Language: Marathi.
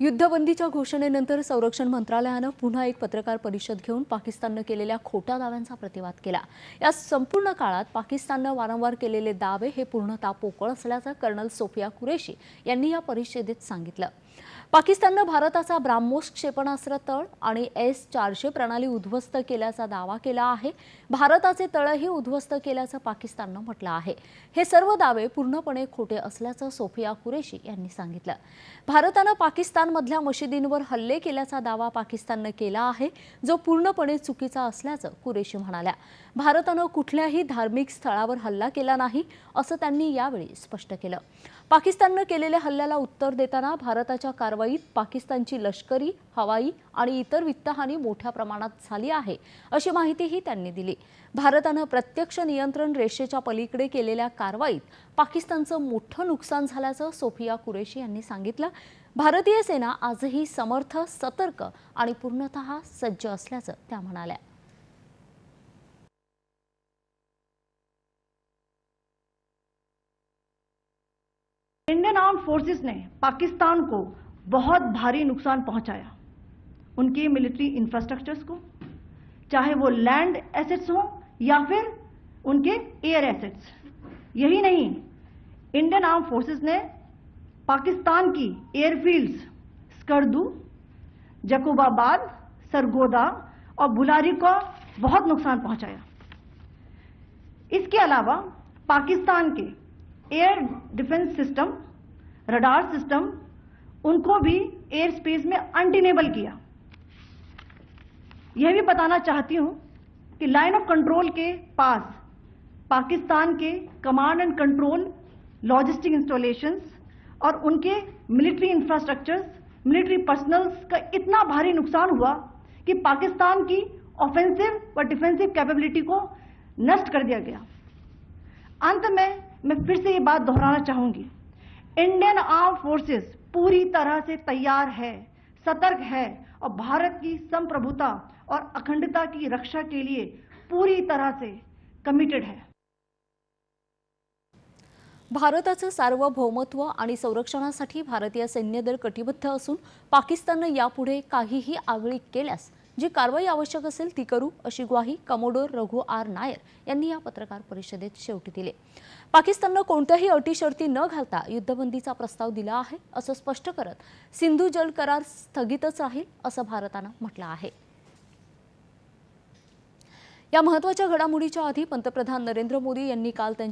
युद्धबंदीच्या घोषणेनंतर संरक्षण मंत्रालयानं पुन्हा एक पत्रकार परिषद घेऊन पाकिस्ताननं केलेल्या खोट्या दाव्यांचा प्रतिवाद केला. या संपूर्ण काळात पाकिस्ताननं वारंवार केलेले दावे हे पूर्णतः पोकळ असल्याचं कर्नल सोफिया कुरेशी यांनी या परिषदेत सांगितलं. पाकिस्ताननं भारताचा ब्राह्मोस क्षेपणास्त्र तळ आणि एस चारशे प्रणाली उद्ध्वस्त केल्याचा दावा केला आहे. भारताचे तळही उद्ध्वस्त केल्याचं पाकिस्ताननं म्हटलं आहे. हे सर्व दावे पूर्णपणे खोटे असल्याचं सोफिया कुरेशी यांनी सांगितलं. भारतानं पाकिस्तानमधल्या मशिदींवर हल्ले केल्याचा दावा पाकिस्ताननं केला आहे जो पूर्णपणे चुकीचा असल्याचं कुरेशी म्हणाल्या. भारतानं कुठल्याही धार्मिक स्थळावर हल्ला केला नाही असं त्यांनी यावेळी स्पष्ट केलं. पाकिस्ताननं केलेल्या हल्ल्याला उत्तर देताना भारताच्या कारवाईत पाकिस्तानची लष्करी हवाई आणि इतर वित्तहानी मोठ्या प्रमाणात झाली आहे अशी माहितीही त्यांनी दिली. भारतानं प्रत्यक्ष नियंत्रण रेषेच्या पलीकडे केलेल्या कारवाईत पाकिस्तानचं मोठं नुकसान झाल्याचं सोफिया कुरेशी यांनी सांगितलं. भारतीय सेना आजही समर्थ सतर्क आणि पूर्णतः सज्ज असल्याचं त्या म्हणाल्या. फोर्सेस ने पाकिस्तान को बहुत भारी नुकसान पहुँचाया। उनके मिलिट्री इंफ्रास्ट्रक्चर्स को, चाहे वो लैंड एसेट्स हो या फिर उनके एयर एसेट्स यही नहीं इंडियन आर्म फोर्सेस ने पाकिस्तान की एयरफील्ड्स स्कर्दू जकोबाबाद सरगोदा और बुलारी को बहुत नुकसान पहुँचाया। इसके अलावा पाकिस्तान के air defence system radar system उनको भी एयर स्पेस में अनडिनेबल किया। यह भी बताना चाहती हूँ कि लाइन ऑफ़ कंट्रोल के पास पाकिस्तान के command and control logistic installations और उनके मिलिट्री इंफ्रास्ट्रक्चर्स, मिलिट्री पर्सनल्स का इतना भारी नुकसान हुआ कि पाकिस्तान की ऑफेंसिव व डिफेंसिव कैपेबिलिटी को नष्ट कर दिया गया। अंत में मैं फिर से ये बात दोहराना चाहूँगी इंडियन आर्म फोर्सेस पूरी तरह से तैयार है सतर्क है और भारत की संप्रभुता और अखंडता की रक्षा के लिए पूरी तरह से कमिटेड है। भारताचं सार्वभौमत्व आणि संरक्षणासाठी भारतीय सैन्यदल कटिबद्ध असून पाकिस्ताननं यापुढे काहीही आगळीक केल्यास जी कारवाई आवश्यक असेल ती करू अशी ग्वाही कमोडोर रघु आर नायर यांनी या पत्रकार परिषदेत शेवटी दिली. पाकिस्ताननं कोणत्याही अटी शर्ती न घालता युद्धबंदीचा प्रस्ताव दिला आहे असं स्पष्ट करत सिंधू जल करार स्थगितच राहील असं भारतानं म्हटलं आहे. या महत्त्वाच्या घडामोडीच्या आधी पंतप्रधान नरेंद्र मोदी यांनी काल त्यांच्या